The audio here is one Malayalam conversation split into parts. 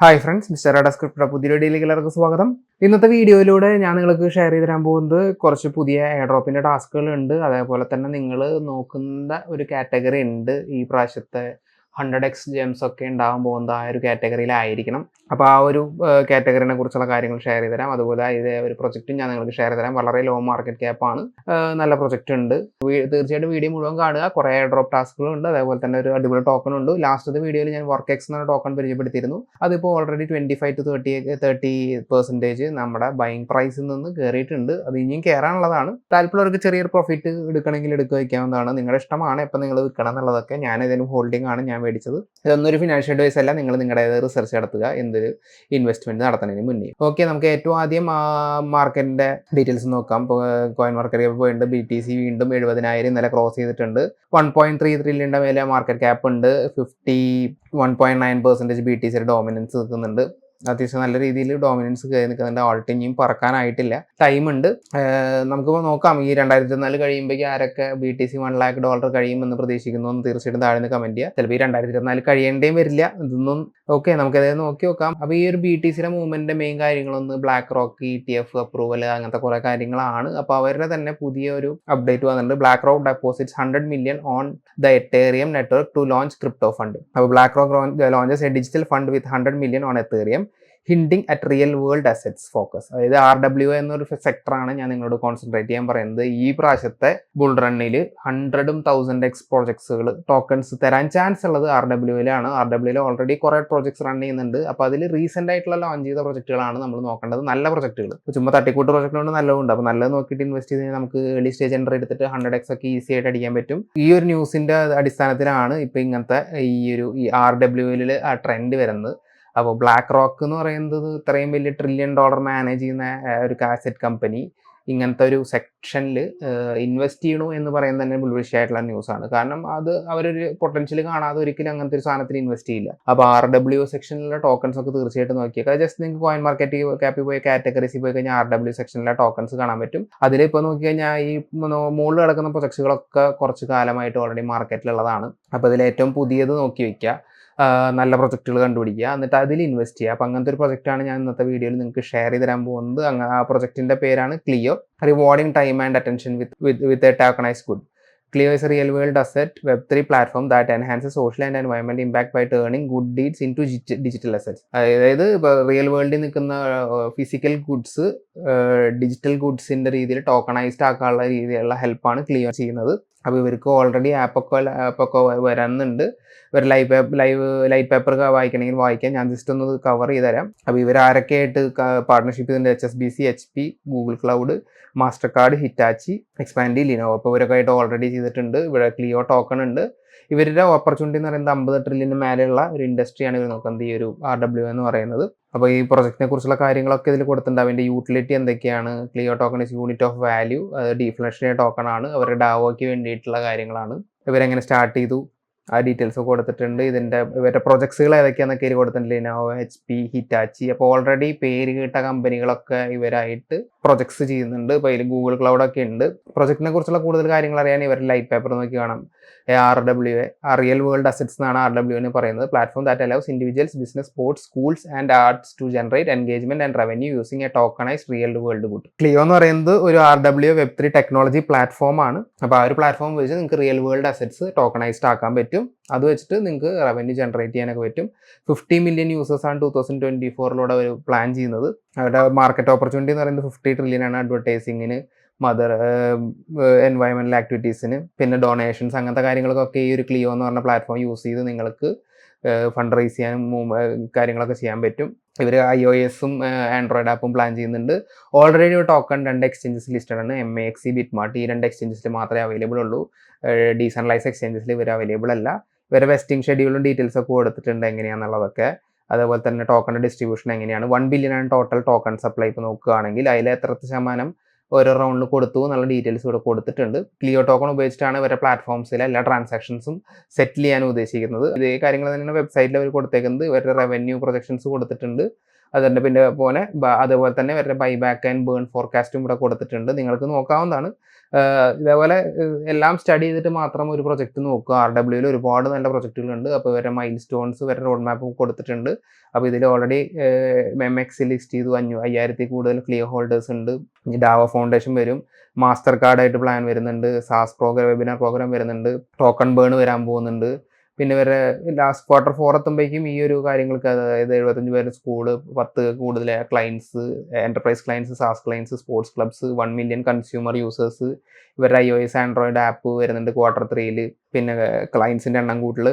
Hi friends mister ad script പുതിയ വീഡിയോയിലേക്ക് എല്ലാവർക്കും സ്വാഗതം. ഇന്നത്തെ വീഡിയോയിലൂടെ ഞാൻ നിങ്ങൾക്ക് ഷെയർ ചെയ്ത് തരാൻ പോകുന്നത് കുറച്ച് പുതിയ എയർ ഡ്രോപ്പിന്റെ ടാസ്കുകൾ ഉണ്ട്. അതേപോലെ തന്നെ നിങ്ങൾ നോക്കുന്ന ഒരു കാറ്റഗറി ഉണ്ട് ഈ പ്രാവശ്യത്തെ ഹൺഡ്രഡ് എക്സ് ജെംസ് ഒക്കെ ഉണ്ടാകാൻ പോകുന്നത് ആ ഒരു കാറ്റഗറിയിലായിരിക്കണം അപ്പോൾ ആ ഒരു കാറ്റഗറിനെ കുറിച്ചുള്ള കാര്യങ്ങൾ ഷെയർ ചെയ്ത് തരാം അതുപോലെ ഇതേ ഒരു പ്രൊജക്റ്റും ഞാൻ നിങ്ങൾക്ക് ഷെയർ ചെയ്ത് തരാം. വളരെ ലോ മാർക്കറ്റ് ക്യാപ്പാണ് നല്ല പ്രൊജക്റ്റ് ഉണ്ട്. തീർച്ചയായിട്ടും വീഡിയോ മുഴുവൻ കാണുക. കുറേ ഡ്രോപ്പ് ടാസ്കുകളും ഉണ്ട്. അതേപോലെ തന്നെ ഒരു അടിപൊളി ടോക്കൺ ഉണ്ട്. ലാസ്റ്റത്തെ വീഡിയോയിൽ ഞാൻ വർക്ക് എക്സ് എന്ന ടോക്കൺ പരിചയപ്പെടുത്തിയിരുന്നു. അതിപ്പോൾ already twenty five to thirty thirty percentage നമ്മുടെ ബൈങ് പ്രൈസിൽ നിന്ന് കയറിയിട്ടുണ്ട് അത് ഇനിയും കയറാനുള്ളതാണ് താല്പര്യമുള്ളവർക്ക് ചെറിയൊരു പ്രോഫിറ്റ് എടുക്കണമെങ്കിൽ എടുക്കുക വയ്ക്കാവുന്നതാണ്. നിങ്ങളുടെ ഇഷ്ടമാണ്. എപ്പോൾ നിങ്ങൾ വിൽക്കണം എന്നുള്ളതൊക്കെ ഞാൻ ഇതിന് ഹോൾഡിംഗ് ആണ്. ഞാൻ മേടിച്ചത്. ഇതൊന്നും ഒരു ഫിനാൻഷ്യൽ അഡ്വൈസ് അല്ല. നിങ്ങൾ നിങ്ങളുടെ റിസർച്ച് നടത്തുക. എന്തൊരു ഇൻവെസ്റ്റ്മെന്റ് നടത്തുന്നതിന് മുന്നേ. ഓക്കെ നമുക്ക് ഏറ്റവും ആദ്യം മാർക്കറ്റിന്റെ ഡീറ്റെയിൽസ് നോക്കാം. കോയിൻ മാർക്കറ്റ് പോയിട്ടുണ്ട്. ബി ടി സി വീണ്ടും എഴുപതിനായിരം ഇന്നലെ ക്രോസ് ചെയ്തിട്ടുണ്ട്. വൺ പോയിന്റ് ത്രീ ത്രില്യന്റെ മേലെ മാർക്കറ്റ് ക്യാപ്പ് ഉണ്ട്. Fifty one point nine percentage B T സിയുടെ ഡോമിനൻസ് നിൽക്കുന്നുണ്ട്. അത്യാവശ്യം നല്ല രീതിയിൽ ഡോമിനൻസ് കയറി നിൽക്കുന്നുണ്ട്. ഓൾട്ട് പറക്കാനായിട്ടില്ല. ടൈം ഉണ്ട്. നമുക്ക് നോക്കാം. ഈ രണ്ടായിരത്തി നാല് കഴിയുമ്പോഴേക്കും ആരൊക്കെ B T C one lakh dollar കഴിയുമെന്ന് പ്രതീക്ഷിക്കുന്നു എന്ന് തീർച്ചയായിട്ടും താഴെ കമന്റ് ചെയ്യുക ചിലപ്പോൾ ഈ രണ്ടായിരത്തി ഇരുപത്തിനാല് കഴിയേണ്ടേയും വരില്ല. ഇതൊന്നും ഓക്കെ നമുക്കത് നോക്കി നോക്കാം. അപ്പോൾ ഈ ഒരു ബി ടി സിയുടെ മൂവ്മെന്റിന്റെ മെയിൻ കാര്യങ്ങളൊന്ന് BlackRock E T F approval അങ്ങനത്തെ കുറേ കാര്യങ്ങളാണ്. അപ്പോൾ അവരുടെ തന്നെ പുതിയ ഒരു അപ്ഡേറ്റ് വന്നിട്ടുണ്ട്. BlackRock deposits hundred million on the Ethereum network to launch crypto fund അപ്പോൾ BlackRock launches a digital fund with hundred million on Ethereum hinting at real world assets focus അതായത് ആർ ഡബ്ല്യു എന്നൊരു സെക്ടറാണ് ഞാൻ നിങ്ങളോട് കോൺസെൻട്രേറ്റ് ചെയ്യാൻ പറയുന്നത്. ഈ പ്രാവശ്യത്തെ ബുൾ റണ്ണിൽ ഹൺഡ്രഡും തൗസൻഡ് എക്സ് പ്രോജക്ട്സുകൾ ടോക്കൺസ് തരാൻ ചാൻസ് ഉള്ളത് ആർ ഡബ്ല്യുവിലാണ് ആർ ഡബ്ല്യുവിൽ ഓൾറെഡി കുറേ പ്രോജക്ട്സ് റൺ ചെയ്യുന്നുണ്ട്. അപ്പോൾ അതിൽ റീസെന്റ് ആയിട്ടുള്ള ലോഞ്ച് ചെയ്ത പ്രോജക്റ്റുകളാണ് നമ്മൾ നോക്കേണ്ടത്. നല്ല പ്രോജക്റ്റുകൾ ചുമ്മാ തട്ടിക്കൂട്ട് പ്രൊജക്റ്റുകൊണ്ട് നല്ലതുണ്ട്. അപ്പോൾ നല്ലത് നോക്കിയിട്ട് ഇൻവെസ്റ്റ് ചെയ്ത് കഴിഞ്ഞാൽ നമുക്ക് ഏർലി സ്റ്റേജ് എന്റർ എടുത്തിട്ട് ഹൺഡ്രഡ് എക്സ് ഒക്കെ ഈസി ആയിട്ട് അടിക്കാൻ പറ്റും. ഈ ഒരു ന്യൂസിന്റെ അടിസ്ഥാനത്തിലാണ് ഇപ്പോൾ ഇങ്ങനത്തെ ഈ ഒരു ഈ ആർ ഡബ്ല്യുവിൽ ആ ട്രെൻഡ് വരുന്നത്. അപ്പോൾ ബ്ലാക്ക് റോക്ക് എന്ന് പറയുന്നത് ഇത്രയും വലിയ ട്രില്യൺ ഡോളർ മാനേജ് ചെയ്യുന്ന ഒരു കാസറ്റ് കമ്പനി ഇങ്ങനത്തെ ഒരു സെക്ഷനിൽ ഇൻവെസ്റ്റ് ചെയ്യണു എന്ന് പറയുന്നത് തന്നെ ബുൾവിഷ് ആയിട്ടുള്ള ന്യൂസാണ്. കാരണം അത് അവരൊരു പൊട്ടൻഷ്യൽ കാണാതെ ഒരിക്കലും അങ്ങനത്തെ ഒരു സാധനത്തിന് ഇൻവെസ്റ്റ് ചെയ്യില്ല. അപ്പോൾ ആർ ഡബ്ല്യു സെക്ഷനിലെ ടോക്കൺസ് ഒക്കെ തീർച്ചയായിട്ടും നോക്കിയേക്കാം. ജസ്റ്റ് നിങ്ങൾക്ക് കോയിൻ മാർക്കറ്റ് ക്യാപ്പിൽ പോയി കാറ്റഗറീസിൽ പോയി കഴിഞ്ഞാൽ ആർ ഡബ്ല്യു സെക്ഷനിലെ ടോക്കൺസ് കാണാൻ പറ്റും. അതിലിപ്പോൾ നോക്കി കഴിഞ്ഞാൽ ഈ മുകളിൽ കിടക്കുന്ന പ്രൊജക്ട്സുകളൊക്കെ കുറച്ച് കാലമായിട്ട് ഓൾറെഡി മാർക്കറ്റിലുള്ളതാണ് അപ്പോൾ അതിൽ ഏറ്റവും പുതിയത് നോക്കി വയ്ക്കുക നല്ല പ്രൊജക്റ്റുകൾ കണ്ടുപിടിക്കുക എന്നിട്ട് അതിൽ ഇൻവെസ്റ്റ് ചെയ്യുക അപ്പോൾ അങ്ങനത്തെ ഒരു പ്രൊജക്റ്റാണ് ഞാൻ ഇന്നത്തെ വീഡിയോയിൽ നിങ്ങൾക്ക് ഷെയർ ചെയ്ത് തരാൻ പോകുന്നത്. ആ പ്രൊജക്റ്റിന്റെ പേരാണ് Cleo time and attention with with a tokenize good clear is a real world asset web three platform that enhance social and environment impact by turning good deeds in to digital assets അതായത് ഇപ്പോൾ റിയൽ വേൾഡിൽ നിൽക്കുന്ന ഫിസിക്കൽ ഗുഡ്സ് ഡിജിറ്റൽ ഗുഡ്സിന്റെ രീതിയിൽ ടോക്കണൈസ്ഡ് ആക്കാനുള്ള രീതിയിലുള്ള ഹെൽപ്പാണ് ക്ലിയോ ചെയ്യുന്നത്. അപ്പോൾ ഇവർക്ക് ഓൾറെഡി ആപ്പൊക്കെ ആപ്പൊക്കെ വരുന്നുണ്ട്. ഇവർ live paper live light paper വായിക്കണമെങ്കിൽ വായിക്കാം. ഞാൻ ജസ്റ്റ് ഒന്ന് കവർ ചെയ്ത് തരാം അപ്പോൾ ഇവർ ആരൊക്കെ ആയിട്ട് പാർട്ണർഷിപ്പ് ചെയ്തിട്ടുണ്ട്? H S B C H P Google cloud Mastercard Hitachi എക്സ്പാൻഡി Lenovo അപ്പോൾ ഇവരൊക്കെ ആയിട്ട് ഓൾറെഡി ചെയ്തിട്ടുണ്ട്. ഇവിടെ ക്ലിയോ ടോക്കൺ ഉണ്ട്. ഇവരുടെ ഓപ്പർച്യൂണിറ്റി എന്ന് പറയുന്നത് അമ്പത് ട്രില്യന് മേലെയുള്ള ഒരു ഇൻഡസ്ട്രിയാണ് ഇവർ നോക്കുന്നത്. ഈ ഒരു ആർ ഡബ്ല്യു എന്ന് പറയുന്നത്. അപ്പോൾ ഈ പ്രൊജക്റ്റിനെ കുറിച്ചുള്ള കാര്യങ്ങളൊക്കെ ഇതിൽ കൊടുത്തിട്ടുണ്ട്. അതിന്റെ യൂട്ടിലിറ്റി എന്തൊക്കെയാണ്? Cleo token is unit of value അത് ഡീഫ്ലഷണറി ടോക്കൺ ആണ്. അവരുടെ ഡാവോയ്ക്ക് വേണ്ടിയിട്ടുള്ള കാര്യങ്ങളാണ്. ഇവരെങ്ങനെ സ്റ്റാർട്ട് ചെയ്തു? ആ ഡീറ്റെയിൽസ് കൊടുത്തിട്ടുണ്ട്. ഇതിന്റെ ഇവരുടെ പ്രൊജക്ട്സുകൾ ഏതൊക്കെയാണെന്നൊക്കെ ഇതിൽ കൊടുത്തിട്ടുണ്ട്. ലിനോവ എച്ച് പി ഹിറ്റാച്ചി അപ്പോൾ ഓൾറെഡി പേര് കേട്ട കമ്പനികളൊക്കെ ഇവരായിട്ട് പ്രൊജക്ട്സ് ചെയ്യുന്നുണ്ട്. ഇപ്പോൾ അതിൽ ഗൂഗിൾ ക്ലൗഡൊക്കെ ഉണ്ട്. പ്രൊജക്റ്റിനെ കുറിച്ചുള്ള കൂടുതൽ കാര്യങ്ങൾ അറിയാൻ ഇവർ ലൈറ്റ് പേപ്പർ നോക്കി കാണാം. R W A real world assets എന്നാണ് ആർ ഡബ്ല്യു എന്ന് പറയുന്നത്. Platform that allows individuals business sports schools and arts to generate engagement and revenue using a tokenize real world good Cleo എന്ന് പറയുന്നത് ഒരു R W web three technology platform ആണ്. അപ്പോൾ ആ ഒരു പ്ലാറ്റ്ഫോം വെച്ച് നിങ്ങൾക്ക് റിയൽ വേൾഡ് അസറ്റ്സ് ടോക്കണൈസ്ഡ് ആക്കാൻ പറ്റും. അത് വെച്ചിട്ട് നിങ്ങൾക്ക് റവന്യൂ ജനറേറ്റ് ചെയ്യാനൊക്കെ പറ്റും. ഫിഫ്റ്റി മില്യൺ യൂസേഴ്സാണ് ടൂ തൗസൻഡ് ട്വന്റി ഫോറിലൂടെ അവർ പ്ലാൻ ചെയ്യുന്നത്. അവരുടെ മാർക്കറ്റ് ഓപ്പർച്യൂണിറ്റി എന്ന് പറയുന്നത് ഫിഫ്റ്റി ട്രില്യൺ ആണ് അഡ്വർടൈസിങ്ങിന് മദർ എൻവയോൺമെന്റൽ ആക്ടിവിറ്റീസിന് പിന്നെ ഡൊണേഷൻസ് അങ്ങനത്തെ കാര്യങ്ങൾക്കൊക്കെ ഈ ഒരു ക്ലിയോ എന്ന് പറഞ്ഞ പ്ലാറ്റ്ഫോം യൂസ് ചെയ്ത് നിങ്ങൾക്ക് ഫണ്ട് റൈസ് ചെയ്യാനും കാര്യങ്ങളൊക്കെ ചെയ്യാൻ പറ്റും. ഇവർ ഐ ഒ എസും ആൻഡ്രോയിഡ് ആപ്പും പ്ലാൻ ചെയ്യുന്നുണ്ട്. ഓൾറെഡി ടോക്കൺ രണ്ട് എക്സ്ചേഞ്ചസ് ലിസ്റ്റഡ് ആണ്. M E X C BitMart ഈ രണ്ട് എക്സ്ചേഞ്ചസിൽ മാത്രമേ അവൈലബിൾ ഉള്ളൂ. ഡീസെൻട്രലൈസ് എക്സ്ചേഞ്ചസിൽ ഇവർ അവൈലബിൾ അല്ല. ഇവരെ വെസ്റ്റിംഗ് ഷെഡ്യൂളും ഡീറ്റെയിൽസ് ഒക്കെ കൊടുത്തിട്ടുണ്ട് എങ്ങനെയാണെന്നുള്ളതൊക്കെ അതേപോലെ തന്നെ ടോക്കൺ ഡിസ്ട്രിബ്യൂഷൻ എങ്ങനെയാണ്? വൺ ബില്യൺ ആണ് ടോട്ടൽ ടോക്കൺ സപ്ലൈ ഇപ്പോൾ നോക്കുകയാണെങ്കിൽ അതിൽ എത്ര ശതമാനം ഓരോ റൗണ്ടിൽ കൊടുത്തു എന്നുള്ള ഡീറ്റെയിൽസ് ഇവിടെ കൊടുത്തിട്ടുണ്ട്. ക്ലിയോ ടോക്കൺ ഉപയോഗിച്ചിട്ടാണ് ഇവരുടെ പ്ലാറ്റ്ഫോംസിലെ എല്ലാ ട്രാൻസാക്ഷൻസും സെറ്റിൽ ചെയ്യാൻ ഉദ്ദേശിക്കുന്നത്. ഇതേ കാര്യങ്ങൾ തന്നെയാണ് വെബ്സൈറ്റിൽ അവർ കൊടുത്തേക്കുന്നത്. ഇവരുടെ റവന്യൂ പ്രൊജക്ഷൻസ് കൊടുത്തിട്ടുണ്ട്. അതിന്റെ പിന്നെ പോലെ അതേപോലെ തന്നെ ഇവരുടെ ബൈ ബാക്ക് ആൻഡ് ബേൺ ഫോർകാസ്റ്റും ഇവിടെ കൊടുത്തിട്ടുണ്ട്. നിങ്ങൾക്ക് നോക്കാവുന്നതാണ്. ഇതേപോലെ എല്ലാം സ്റ്റഡി ചെയ്തിട്ട് മാത്രം ഒരു പ്രൊജക്റ്റ് നോക്കുക. ആർ ഡബ്ല്യൂയിൽ ഒരുപാട് നല്ല പ്രൊജക്റ്റുകളുണ്ട് അപ്പോൾ ഇവരെ മൈൽ സ്റ്റോൺസ് ഇവരെ റോഡ് മാപ്പ് കൊടുത്തിട്ടുണ്ട്. അപ്പോൾ ഇതിൽ ഓൾറെഡി എം എക്സ് ലിസ്റ്റ് ചെയ്തു. അഞ്ഞു അയ്യായിരത്തിൽ കൂടുതൽ ക്ലിയർ ഹോൾഡേഴ്സ് ഉണ്ട്. ഡാവ ഫൗണ്ടേഷൻ വരും. മാസ്റ്റർ കാർഡായിട്ട് പ്ലാൻ വരുന്നുണ്ട്. സാസ് പ്രോഗ്രാം വെബിനാർ പ്രോഗ്രാം വരുന്നുണ്ട്. ടോക്കൺ ബേൺ വരാൻ പോകുന്നുണ്ട്. പിന്നെ വരെ ലാസ്റ്റ് ക്വാർട്ടർ ഫോർ എത്തുമ്പോഴേക്കും ഈ ഒരു കാര്യങ്ങൾക്ക് അതായത് എഴുപത്തഞ്ച് പേര് സ്കൂൾ പത്ത് കൂടുതൽ clients enterprise clients SaaS clients sports clubs one million consumer users ഇവരുടെ I O S Android app വരുന്നുണ്ട് ക്വാർട്ടർ ത്രീയിൽ പിന്നെ ക്ലയൻസിന്റെ എണ്ണം കൂടുതൽ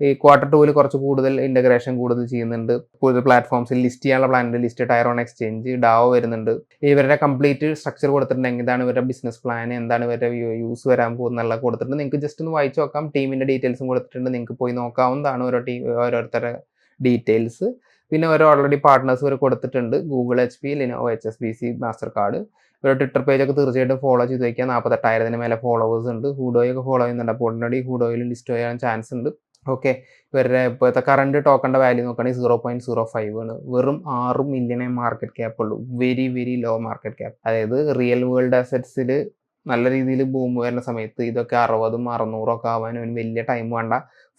ഈ ക്വാർട്ടർ ടൂവിൽ കുറച്ച് കൂടുതൽ ഇന്റഗ്രേഷൻ കൂടുതൽ ചെയ്യുന്നുണ്ട്. കൂടുതൽ പ്ലാറ്റ്ഫോംസിൽ ലിസ്റ്റ് ചെയ്യാനുള്ള പ്ലാനുണ്ട് ലിസ്റ്റ് ടയർ ഓൺ എക്സ്ചേഞ്ച് ഡാവോ വരുന്നുണ്ട്. ഇവരുടെ കംപ്ലീറ്റ് സ്ട്രക്ചർ കൊടുത്തിട്ടുണ്ട് എന്താണ് ഇവരുടെ ബിസിനസ് പ്ലാൻ എന്താണ് ഇവരുടെ യൂസ് വരാൻ പോകുന്നുള്ള കൊടുത്തിട്ടുണ്ട്. നിങ്ങൾക്ക് ജസ്റ്റ് ഒന്ന് വായിച്ചു നോക്കാം. ടീമിന്റെ ഡീറ്റെയിൽസും കൊടുത്തിട്ടുണ്ട്. നിങ്ങൾക്ക് പോയി നോക്കാവുന്നതാണ് ഓരോ ടീം ഓരോരുത്തരുടെ ഡീറ്റെയിൽസ് പിന്നെ ഓരോ ഓൾറെഡി പാർട്ട്നേഴ്സ് വരെ കൊടുത്തിട്ടുണ്ട്. Google H P Lenovo H S B C Mastercard ഇവരുടെ ട്വിറ്റർ പേജൊക്കെ തീർച്ചയായിട്ടും ഫോളോ ചെയ്ത് വയ്ക്കുക നാൽപ്പത്തെട്ടായിരത്തിന് മേലെ ഫോളോവേഴ്സ് ഉണ്ട്. ഹൂഡോയൊക്കെ ഫോളോ ചെയ്യുന്നുണ്ട്. അപ്പോൾ ഉടനടി ഹൂഡോയിൽ ലിസ്റ്റ് ചെയ്യാൻ ചാൻസ് ഉണ്ട്. ഓക്കെ ഇവരുടെ ഇപ്പോഴത്തെ കറണ്ട് ടോക്കണിന്റെ വാല്യൂ നോക്കുകയാണെങ്കിൽ സീറോ പോയിന്റ് സീറോ ഫൈവ് ആണ്. വെറും ആറ് മില്യണേ മാർക്കറ്റ് ക്യാപ്പ് ഉള്ളൂ. Very very low market cap അതായത് റിയൽ വേൾഡ് അസറ്റ്സിൽ നല്ല രീതിയിൽ ബൂം വരുന്ന സമയത്ത് ഇതൊക്കെ അറുപതും അറുന്നൂറും ഒക്കെ ആവാൻ ഒരു വലിയ ടൈം വേണ്ട.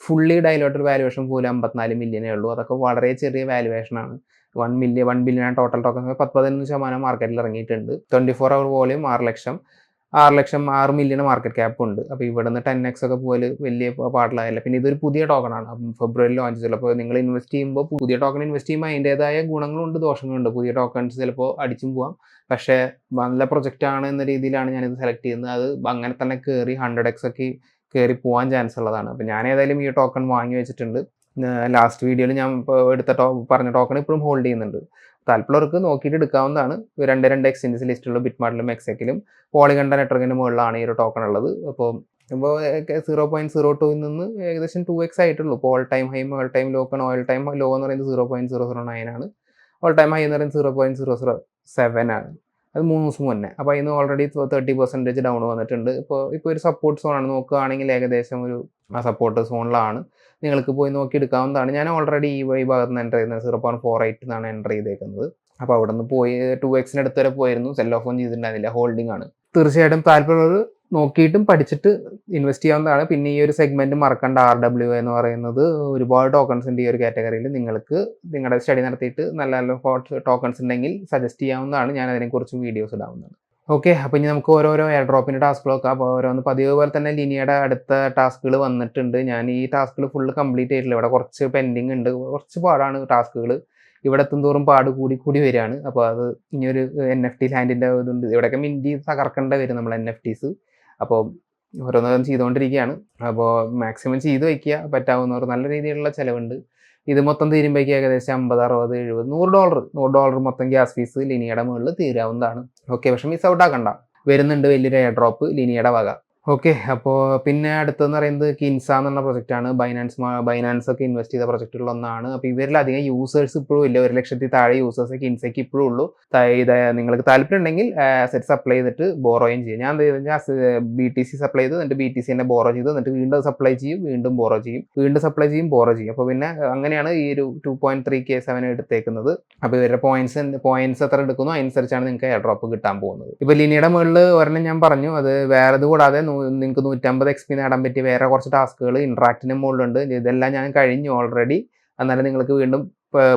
ഫുള്ളി ഡൈലോട്ടഡ് വാല്യുവേഷൻ പോലും അമ്പത്തിനാല് മില്യനേ ഉള്ളൂ. അതൊക്കെ വളരെ ചെറിയ വാല്യുവേഷൻ ആണ്. വൺ മില്യൺ വൺ ബില്യൺ ആണ് ടോട്ടൽ ടോക്കൺ പത്ത് പതിനൊന്ന് ശതമാനം മാർക്കറ്റിൽ ഇറങ്ങിയിട്ടുണ്ട്. ട്വന്റി ഫോർ അവർ വോളിയം ആറ് ലക്ഷം. ആറ് ലക്ഷം ആറ് മില്യൺ മാർക്കറ്റ് ക്യാപ്പ് ഉണ്ട്. അപ്പോൾ ഇവിടെ നിന്ന് ടെൻ എക്സ് ഒക്കെ പോലെ വലിയ പാടിലായില്ല പിന്നെ ഇതൊരു പുതിയ ടോക്കണാണ് അപ്പം ഫെബ്രുവരി ലോഞ്ച് ചെയ്തത്. അപ്പോൾ നിങ്ങൾ ഇൻവെസ്റ്റ് ചെയ്യുമ്പോൾ പുതിയ ടോക്കൺ ഇൻവെസ്റ്റ് ചെയ്യുമ്പോൾ അതിന്റെതായ ഗുണങ്ങളുണ്ട് ദോഷങ്ങളുണ്ട്. പുതിയ ടോക്കൺസ് ചിലപ്പോൾ അടിച്ചും പോവാം. പക്ഷേ നല്ല പ്രൊജക്റ്റ് ആണ് എന്ന രീതിയിലാണ് ഞാനിത് സെലക്ട് ചെയ്യുന്നത്. അത് അങ്ങനെ തന്നെ കയറി ഹൺഡ്രഡ് എക്സ് ഒക്കെ കയറി പോകാൻ ചാൻസ് ഉള്ളതാണ്. അപ്പോൾ ഞാൻ ഏതായാലും ഈ ടോക്കൺ വാങ്ങി വെച്ചിട്ടുണ്ട്. ലാസ്റ്റ് വീഡിയോയിൽ ഞാൻ എടുത്ത ടോ പറഞ്ഞ ടോക്കൺ ഇപ്പോഴും ഹോൾഡ് ചെയ്യുന്നുണ്ട്. താല്പര്യമുള്ളവർക്ക് നോക്കിയിട്ട് എടുക്കാവുന്നതാണ്. രണ്ട് രണ്ട് എക്സ്ചേഞ്ചസ് ലിസ്റ്റുള്ള ബിറ്റ്മാർട്ടിലും എക്സെക്കിലും പോളികണ്ട നെറ്റ്വർക്കിന്റെ മുകളിലാണ് ഈ ഒരു ടോക്കൺ ഉള്ളത്. അപ്പോൾ ഇപ്പോൾ സീറോ പോയിന്റ് സീറോ ടൂയിൽ നിന്ന് ഏകദേശം ടു എക്സ് ആയിട്ടുള്ളൂ. ഇപ്പോൾ all time high all time ലോക്കൺ all time low എന്ന് പറയുന്നത് zero point zero zero nine ആണ്. ഓൾ ടൈം ഹൈ എന്ന് പറയുന്നത് zero point zero zero seven ആണ്. അത് മൂന്ന് ദിവസം മുന്നേ. അപ്പോൾ അതിന് ഓൾറെഡി തേർട്ടി പെർസെന്റേജ് ഡൗൺ വന്നിട്ടുണ്ട്. ഇപ്പോൾ ഇപ്പോൾ ഒരു സപ്പോർട്ട് സോണാണ് നോക്കുകയാണെങ്കിൽ ഏകദേശം ഒരു ആ സപ്പോർട്ട് സോണിലാണ് നിങ്ങൾക്ക് പോയി നോക്കി എടുക്കാവുന്നതാണ്. ഞാൻ ഓൾറെഡി ഈ വൈ ഭാഗത്ത് നിന്ന് എന്റർ ചെയ്യുന്നത് സീറോ പോയിന്റ് ഫോർ എയ്റ്റ് എന്നാണ് എന്റർ ചെയ്തേക്കുന്നത്. അപ്പോൾ അവിടെ നിന്ന് പോയി ടു എക്സിന് അടുത്ത് വരെ പോയിരുന്നു. സെൽ ഓഫ് ഒന്നും ചെയ്തിട്ടുണ്ടായിരുന്നില്ല ഹോൾഡിംഗ് ആണ്. തീർച്ചയായിട്ടും താല്പര്യമുള്ളവർ നോക്കിയിട്ടും പഠിച്ചിട്ട് ഇൻവെസ്റ്റ് ചെയ്യാവുന്നതാണ്. പിന്നെ ഈ ഒരു സെഗ്മെന്റ് മറക്കേണ്ട ആർ ഡബ്ല്യു എന്ന് പറയുന്നത് ഒരുപാട് ടോക്കൺസിന്റെ ഈ ഒരു കാറ്റഗറിയിൽ നിങ്ങൾക്ക് നിങ്ങളുടെ സ്റ്റഡി നടത്തിയിട്ട് നല്ല നല്ല ടോക്കൺസ് ഉണ്ടെങ്കിൽ സജസ്റ്റ് ചെയ്യാവുന്നതാണ്. ഞാൻ അതിനെക്കുറിച്ച് വീഡിയോസ് ഇടാവുന്നതാണ്. ഓക്കെ അപ്പോൾ ഇനി നമുക്ക് ഓരോരോ എയർ ഡ്രോപ്പിന്റെ ടാസ്കുകളൊക്കെ അപ്പോൾ ഓരോന്ന് പതിവ് പോലെ തന്നെ ലിനിയുടെ അടുത്ത ടാസ്കുകൾ വന്നിട്ടുണ്ട്. ഞാൻ ഈ ടാസ്കുകൾ ഫുള്ള് കംപ്ലീറ്റ് ചെയ്തിട്ടില്ല ഇവിടെ കുറച്ച് പെൻഡിങ് ഉണ്ട്. കുറച്ച് പാടാണ് ടാസ്കുകൾ ഇവിടെ എത്തുന്തോറും പാട് കൂടി കൂടി വരികയാണ്. അപ്പോൾ അത് ഇനിയൊരു എൻ എഫ് ടി ലാൻഡിന്റെ ഇതുണ്ട്. ഇവിടെയൊക്കെ മിന്റി തകർക്കേണ്ട വരും നമ്മൾ എൻ എഫ് ടീസ് അപ്പോൾ ഓരോന്നും ചെയ്തുകൊണ്ടിരിക്കുകയാണ്. അപ്പോൾ മാക്സിമം ചെയ്ത് വയ്ക്കുക. പറ്റാവുന്നവർ നല്ല രീതിയിലുള്ള ചിലവുണ്ട്. ഇത് മൊത്തം തീരുമ്പോഴേക്ക് ഏകദേശം അമ്പത് അറുപത് എഴുപത് നൂറ് ഡോളർ നൂറ് ഡോളർ മൊത്തം ഗ്യാസ് ഫീസ് ലിനിയുടെ മുകളിൽ തീരാവുന്നതാണ്. ഓക്കെ പക്ഷെ മിസ് ഔട്ട് ആക്കണ്ട. വരുന്നുണ്ട് വലിയൊരു എയർ ഡ്രോപ്പ് ലിനിയുടെ വക. ഓക്കെ അപ്പോൾ പിന്നെ അടുത്തെന്ന് പറയുന്നത് കിൻസ എന്നുള്ള പ്രൊജക്റ്റാണ് ബൈനാൻസ് ബൈനാൻസ് ഒക്കെ ഇൻവെസ്റ്റ് ചെയ്ത പ്രൊജക്റ്റുകളിൽ ഒന്നാണ്. അപ്പോൾ ഇവരിൽ അധികം യൂസേഴ്സ് ഇപ്പോഴും ഇല്ല. ഒരു ലക്ഷത്തിൽ താഴെ യൂസേഴ്സ് കിൻസയ്ക്ക് ഇപ്പോഴും ഉള്ളൂ. നിങ്ങൾക്ക് താല്പര്യം ഉണ്ടെങ്കിൽ സെറ്റ് സപ്ലൈ ചെയ്തിട്ട് ബോറോയും ചെയ്യും. ഞാൻ ബി ടി സി സപ്ലൈ ചെയ്ത്. എന്നിട്ട് ബി ടി സി തന്നെ ബോറോ ചെയ്ത്. എന്നിട്ട് വീണ്ടും സപ്ലൈ ചെയ്യും. വീണ്ടും ബോറോ ചെയ്യും. വീണ്ടും സപ്ലൈ ചെയ്യും ബോറോ ചെയ്യും. അപ്പോൾ പിന്നെ അങ്ങനെയാണ് ഈ ഒരു two point three K seven എടുത്തേക്കുന്നത്. അപ്പോൾ ഇവരുടെ പോയിന്റ്സ് പോയിന്റ്സ് എത്ര എടുക്കുന്നു? അതിനനുസരിച്ചാണ് നിങ്ങൾക്ക് എയർ ഡ്രോപ്പ് കിട്ടാൻ പോകുന്നത്. ഇപ്പോൾ ലിനിയുടെ മുകളിൽ ഒരെണ്ണം ഞാൻ പറഞ്ഞു. അത് വേറെ കൂടാതെ നിങ്ങൾക്ക് നൂറ്റമ്പത് എക്സ് പി നേടാൻ പറ്റിയ വേറെ കുറച്ച് ടാസ്കുകൾ ഇൻട്രാക്റ്റിന് മുകളിലുണ്ട്. ഇതെല്ലാം ഞാൻ കഴിഞ്ഞു ഓൾറെഡി എന്നാലും നിങ്ങൾക്ക് വീണ്ടും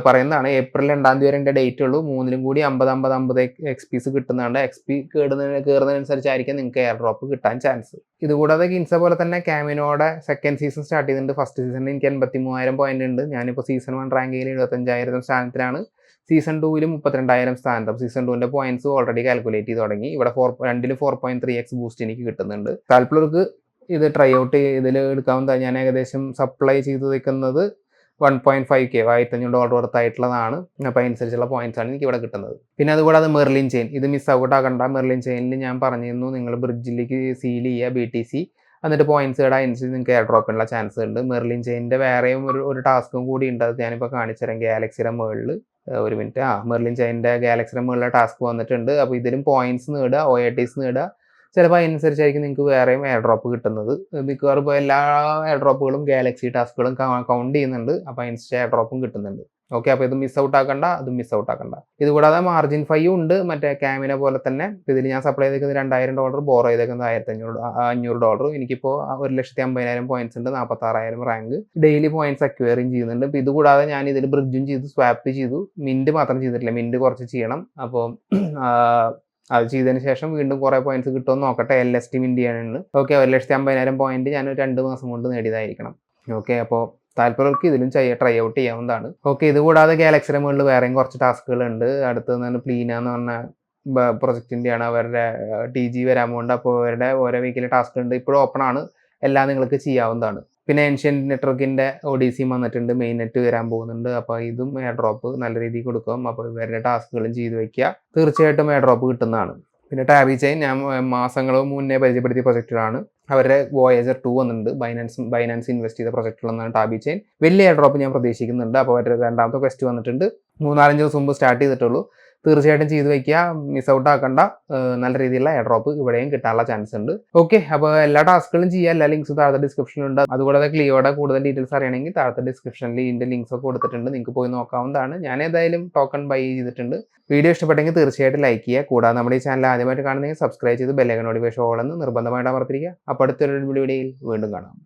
പറയുന്നതാണ് ഏപ്രിൽ രണ്ടാം തീയതി വരെ എന്റെ ഡേറ്റ് ഉള്ളൂ. മൂന്നിലും കൂടി അമ്പത് അമ്പത് അമ്പത് എക്സ് പീസ് കിട്ടുന്നുണ്ട് എക്സ് പി കയറുന്നതിന് കയറുന്നതിനനുസരിച്ചായിരിക്കും നിങ്ങൾക്ക് എയർ ഡ്രോപ്പ് കിട്ടാൻ ചാൻസ് ഇതുകൂടാതെ കിൻസ പോലെ തന്നെ ക്യാമിനോടെ സെക്കൻഡ് സീസൺ സ്റ്റാർട്ട് ചെയ്തിട്ടുണ്ട്. ഫസ്റ്റ് സീസണിൽ എനിക്ക് എൺപത്തി മൂവായിരം പോയിന്റ് ഉണ്ട് ഞാനിപ്പോൾ സീസൺ വൺ റാങ്കിൽ എഴുപത്തഞ്ചായിരം സ്ഥാനത്തിലാണ് സീസൺ ടൂവിൽ മുപ്പത്തിരണ്ടായിരം സ്ഥാനത്ത് സീസൺ ടൂവിന്റെ പോയിന്റ്സ് ഓൾറെഡി കാൽക്കുലേറ്റ് ചെയ്ത് തുടങ്ങി. ഇവിടെ ഫോർ രണ്ടിൽ four point three X boost എനിക്ക് കിട്ടുന്നുണ്ട്. താല്പര്യർക്ക് ഇത് ട്രൈ ഔട്ട് ഇതിൽ എടുക്കാവുന്ന ഞാൻ ഏകദേശം സപ്ലൈ ചെയ്ത് വെക്കുന്നത് വൺ പോയിന്റ് ഫൈവ് കെ ആയിരത്തഞ്ഞൂറ് ഡോളർ വർത്ത് ആയിട്ടുള്ളതാണ്. അപ്പോൾ അതിനനുസരിച്ചുള്ള പോയിന്റ്സ് ആണ് എനിക്ക് ഇവിടെ കിട്ടുന്നത്. പിന്നെ അതുകൂടാതെ മെർലിൻ ചെയിൻ ഇത് മിസ് ഔട്ട് ആകണ്ട മെർലിൻ ചെയിനിൽ ഞാൻ പറഞ്ഞിരുന്നു നിങ്ങൾ ബ്രിഡ്ജിലേക്ക് സീൽ ചെയ്യുക ബി ടി സി എന്നിട്ട് പോയിന്റ്സ് ഇടാൻ അനുസരിച്ച് നിങ്ങൾക്ക് എയർ ഡ്രോപ്പിനുള്ള ചാൻസ് ഉണ്ട്. മെർലിൻ ചെയിനിന്റെ വേറെയും ഒരു ഒരു ടാസ്കും കൂടി ഉണ്ട്. അത് ഞാനിപ്പോൾ കാണിച്ചു തരാം ഗാലക്സിയുടെ മുകളിൽ ഒരു മിനിറ്റ്. ആ മെർലിൻ ചൈന്റെ ഗാലക്സിയുടെ മുകളിലെ ടാസ്ക് വന്നിട്ടുണ്ട്. അപ്പോൾ ഇതിലും പോയിന്റ്സ് നേടുക ഒ എ ടീസ് നേടുക. ചിലപ്പോൾ അതിനനുസരിച്ചായിരിക്കും നിങ്ങൾക്ക് വേറെയും എയർ ഡ്രോപ്പ് കിട്ടുന്നത്. മിക്കവാറും ഇപ്പോൾ എല്ലാ എയർ ഡ്രോപ്പുകളും ഗാലക്സി ടാസ്കുകളും കൗണ്ട് ചെയ്യുന്നുണ്ട്. അപ്പോൾ അതിനനുസരിച്ച് എയർ ഡ്രോപ്പും കിട്ടുന്നുണ്ട്. ഓക്കെ അപ്പോൾ ഇത് മിസ് ഔട്ട് ആക്കണ്ട അത് മിസ് ഔട്ട് ആക്കണ്ട. ഇത് കൂടാതെ മാർജിൻ ഫൈവ് ഉണ്ട്. മറ്റേ ക്യാമിനെ പോലെ തന്നെ ഇതിൽ ഞാൻ സപ്ലൈ ചെയ്തേക്കുന്നത് രണ്ടായിരം ഡോളർ ബോർ ചെയ്തേക്കുന്നത് ആയിരത്തി അഞ്ഞൂറ് അഞ്ഞൂറ് ഡോളർ എനിക്കിപ്പോൾ ഒരു ലക്ഷത്തി അമ്പതിനായിരം പോയിന്റ്സ് ഉണ്ട് നാൽപ്പത്താറായിരം റാങ്ക് ഡെയിലി പോയിന്റ്സ് അക്വയറിങ് ചെയ്യുന്നുണ്ട്. അപ്പോൾ ഇത് കൂടാതെ ഞാൻ ഇതിൽ ബ്രിഡ്ജും ചെയ്തു സ്വാപ്പ് ചെയ്തു. മിന്റ് മാത്രം ചെയ്തിട്ടില്ല. മിന്റ് കുറച്ച് ചെയ്യണം. അപ്പോൾ അത് ചെയ്തതിന് ശേഷം വീണ്ടും കുറേ പോയിന്റ്സ് കിട്ടുമെന്ന് നോക്കട്ടെ. എൽ എസ് ടി മിന്റ് ചെയ്യാനുണ്ട് ഓക്കെ ഒരു ലക്ഷത്തി അമ്പതിനായിരം പോയിന്റ് ഞാൻ രണ്ട് മാസം കൊണ്ട് നേടിയതായിരിക്കണം. ഓക്കെ അപ്പോൾ താല്പര്യർക്ക് ഇതിലും ചെയ്യാം ട്രൈ ഔട്ട് ചെയ്യാവുന്നതാണ്. ഓക്കെ ഇത് കൂടാതെ ഗാലക്സിയുടെ മുകളിൽ വേറെയും കുറച്ച് ടാസ്കുകളുണ്ട് അടുത്ത് നിന്ന് പ്ലീന എന്ന് പറഞ്ഞ പ്രൊജക്റ്റിന്റെയാണ് അവരുടെ ടി ജി വരാൻ പോകുന്നുണ്ട് അപ്പോൾ അവരുടെ ഓരോ വീക്കിലെ ടാസ്ക് ഉണ്ട് ഇപ്പോഴും ഓപ്പൺ ആണ്. എല്ലാം നിങ്ങൾക്ക് ചെയ്യാവുന്നതാണ്. പിന്നെ ഏൻഷ്യൻ നെറ്റ്വർക്കിന്റെ ഒ ഡി സിയും വന്നിട്ടുണ്ട്. മെയിൻ നെറ്റ് വരാൻ പോകുന്നുണ്ട്. അപ്പോൾ ഇതും എയർ ഡ്രോപ്പ് നല്ല രീതിയിൽ കൊടുക്കും. അപ്പോൾ ഇവരുടെ ടാസ്കുകളും ചെയ്തു വയ്ക്കുക തീർച്ചയായിട്ടും എയർ ഡ്രോപ്പ് കിട്ടുന്നതാണ്. പിന്നെ ടാബി ചെയിൻ ഞാൻ മാസങ്ങൾ മുന്നേ പരിചയപ്പെടുത്തിയ പ്രൊജക്റ്റുകളാണ് അവരുടെ വോയേജർ ടു വന്നിട്ടുണ്ട്. ബൈനാൻസ് ബൈനാൻസ് ഇൻവെസ്റ്റ് ചെയ്ത പ്രൊജക്റ്റുകളെന്നാണ് ടാബി ചെയിൻ വലിയ ഡ്രോപ്പ് ഞാൻ പ്രതീക്ഷിക്കുന്നുണ്ട്. അപ്പോൾ അവരുടെ രണ്ടാമത്തെ ക്വസ്റ്റ് വന്നിട്ടുണ്ട്. മൂന്നാലഞ്ച് ദിവസം മുമ്പ് സ്റ്റാർട്ട് ചെയ്തിട്ടുള്ളൂ. തീർച്ചയായിട്ടും ചെയ്തു വെക്കുക. മിസ് ഔട്ട് ആക്കണ്ട. നല്ല രീതിയിലുള്ള എയർ ഡ്രോപ്പ് ഇവിടെയും കിട്ടാനുള്ള ചാൻസ് ഉണ്ട്. ഓക്കെ അപ്പോൾ എല്ലാ ടാസ്കുകളും ചെയ്യുക. എല്ലാ ലിങ്ക്സും താഴത്തെ ഡിസ്ക്രിപ്ഷനിലുണ്ട് അതുകൂടാതെ ക്ലിയോടെ കൂടുതൽ ഡീറ്റെയിൽസ് അറിയണമെങ്കിൽ താഴത്തെ ഡിസ്ക്രിപ്ഷനിൽ ഇതിന്റെ ലിങ്ക്സ് ഒക്കെ കൊടുത്തിട്ടുണ്ട്. നിങ്ങൾക്ക് പോയി നോക്കാവുന്നതാണ്. ഞാൻ ഏതായാലും ടോക്കൺ ബൈ ചെയ്തിട്ടുണ്ട്. വീഡിയോ ഇഷ്ടപ്പെട്ടെങ്കിൽ തീർച്ചയായിട്ടും ലൈക്ക് ചെയ്യുക. കൂടാതെ നമ്മുടെ ഈ ചാനൽ ആദ്യമായിട്ട് കാണുന്നെങ്കിൽ സബ്സ്ക്രൈബ് ചെയ്ത് ബെല്ലൈക്കൻ നോട്ടിഫിക്കേഷൻ ഓൾ എന്ന് നിർബന്ധമായിട്ട് അമർത്തിരിക്കുക അപ്പോൾ അടുത്തൊരു വീഡിയോയിൽ വീണ്ടും കാണാം.